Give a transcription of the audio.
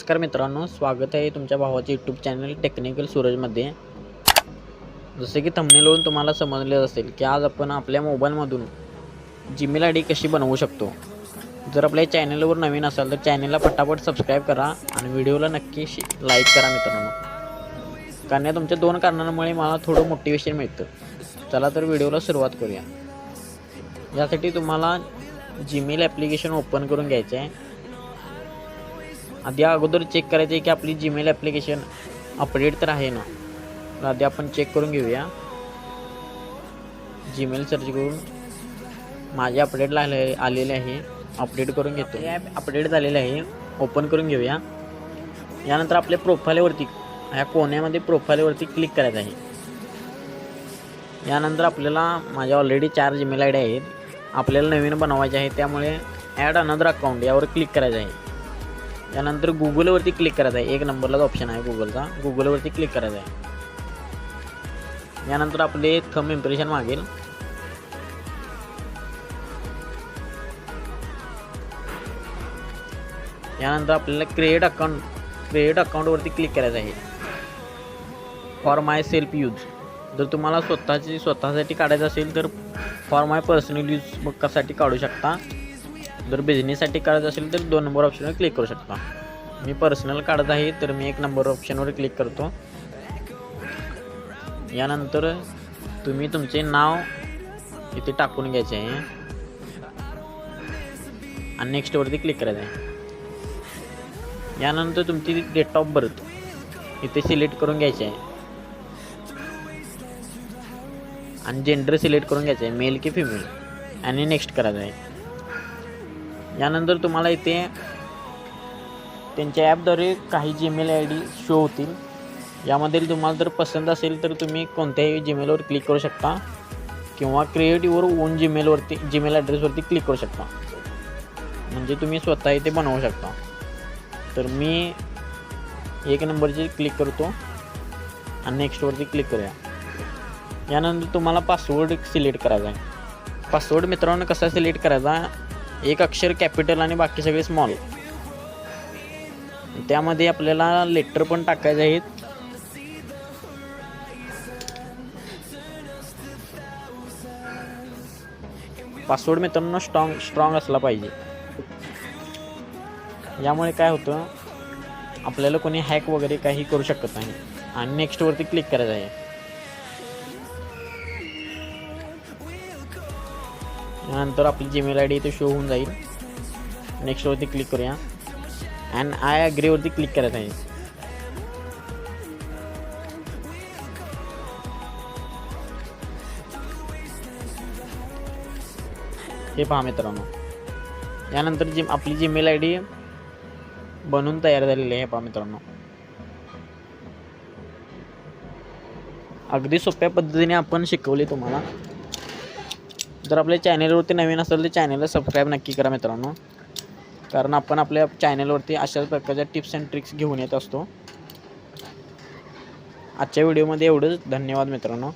नमस्कार मित्रांनो स्वागत आहे तुमच्या भावाचे यूट्यूब चॅनल टेक्निकल सूरजमध्ये जसे की थंबनेलवरून तुम्हाला समजले असेल की आज आपण आपल्या मोबाईलमधून जीमेल आय डी कशी बनवू शकतो. जर आपल्या चॅनलवर नवीन असाल तर चॅनलला पटापट सबस्क्राईब करा आणि व्हिडिओला नक्की लाईक करा मित्रांनो. कारण या तुमच्या दोन कारणांमुळे मला थोडं मोटिवेशन मिळतं. चला तर व्हिडिओला सुरुवात करूया. यासाठी तुम्हाला जीमेल ॲप्लिकेशन ओपन करून घ्यायचं आहे. आधी अगोदर चेक करायचं आहे की आपली जीमेल ॲप्लिकेशन अपडेट तर आहे ना? तर आधी आपण चेक करून घेऊया. जीमेल सर्च करून माझे अपडेट आले आलेले आहे. अपडेट करून घेतो. हे ॲप अपडेट झालेले आहे. ओपन करून घेऊया. यानंतर आपल्या प्रोफाईलवरती ह्या कोण्यामध्ये प्रोफाईलवरती क्लिक करायचं आहे. यानंतर आपल्याला माझ्या ऑलरेडी चार जीमेल आय डी आहेत. आपल्याला नवीन बनवायचे आहे. त्यामुळे ॲड अनदर अकाउंट यावर क्लिक करायचं आहे. त्यानंतर गुगलवरती क्लिक करायचं आहे. एक नंबरलाच ऑप्शन आहे गुगलचा गुगलवरती क्लिक करायचं आहे. यानंतर आपले थम इम्प्रेशन मागेल. यानंतर आपल्याला क्रिएट अकाउंट क्रिएट अकाउंटवरती क्लिक करायचं आहे. फॉर माय सेल्फ यूज जर तुम्हाला स्वतःची स्वतःसाठी काढायचं असेल तर फॉर माय पर्सनल यूज कसाठी काढू शकता. जर बिझनेससाठी काढायचं असेल तर दोन नंबर ऑप्शनवर क्लिक करू शकता. मी पर्सनल काढत आहे तर मी एक नंबर ऑप्शनवर क्लिक करतो. यानंतर तुम्ही तुमचे नाव इथे टाकून घ्यायचे आहे. आणि नेक्स्टवरती क्लिक करायचं आहे. यानंतर तुमची डेट ऑफ बर्थ इथे सिलेक्ट करून घ्यायची आहे. आणि जेंडर सिलेक्ट करून घ्यायचं आहे मेल की फिमेल आणि नेक्स्ट करायचं आहे. यानंतर तुम्हाला इथे त्यांच्या ॲपद्वारे काही जीमेल आय डी शो होतील. यामधील तुम्हाला जर पसंत असेल तर तुम्ही कोणत्याही जीमेलवर क्लिक करू शकता. किंवा क्रिएटिव्हवर ओन जीमेलवरती जीमेल ॲड्रेसवरती क्लिक करू शकता. म्हणजे तुम्ही स्वतः इथे बनवू शकता. तर मी एक नंबरची क्लिक करतो. आणि नेक्स्टवरती क्लिक करूया. यानंतर तुम्हाला पासवर्ड सिलेक्ट करायचा आहे. पासवर्ड मित्रांनो कसा सिलेक्ट करायचा? एक अक्षर कॅपिटल आणि बाकी सगळे स्मॉल त्यामध्ये आपल्याला लेटर पण टाकायचे आहेत. पासवर्ड मित्रांनो स्ट्रॉंग स्ट्रॉंग असला पाहिजे. यामुळे काय होतं आपल्याला कोणी हॅक वगैरे काही करू शकत नाही. आणि नेक्स्टवरती क्लिक करायचं आहे. त्यानंतर आपली जीमेल आय डी इथे शो होऊन जाईल. नेक्स्टवरती क्लिक करूया. अँड आय अग्रीवरती क्लिक करायचं आहे. हे पहा मित्रांनो. यानंतर जी आपली जीमेल आय डी बनवून तयार झालेली आहे पहा मित्रांनो. अगदी सोप्या पद्धतीने आपण शिकवले तुम्हाला. जर आपल्या चॅनेलवरती नवीन असेल तर चॅनलला सबस्क्राईब नक्की करा मित्रांनो. कारण आपण आपल्या चॅनलवरती अशाच प्रकारच्या टिप्स अँड ट्रिक्स घेऊन येत असतो. आजच्या व्हिडिओमध्ये एवढंच. धन्यवाद मित्रांनो.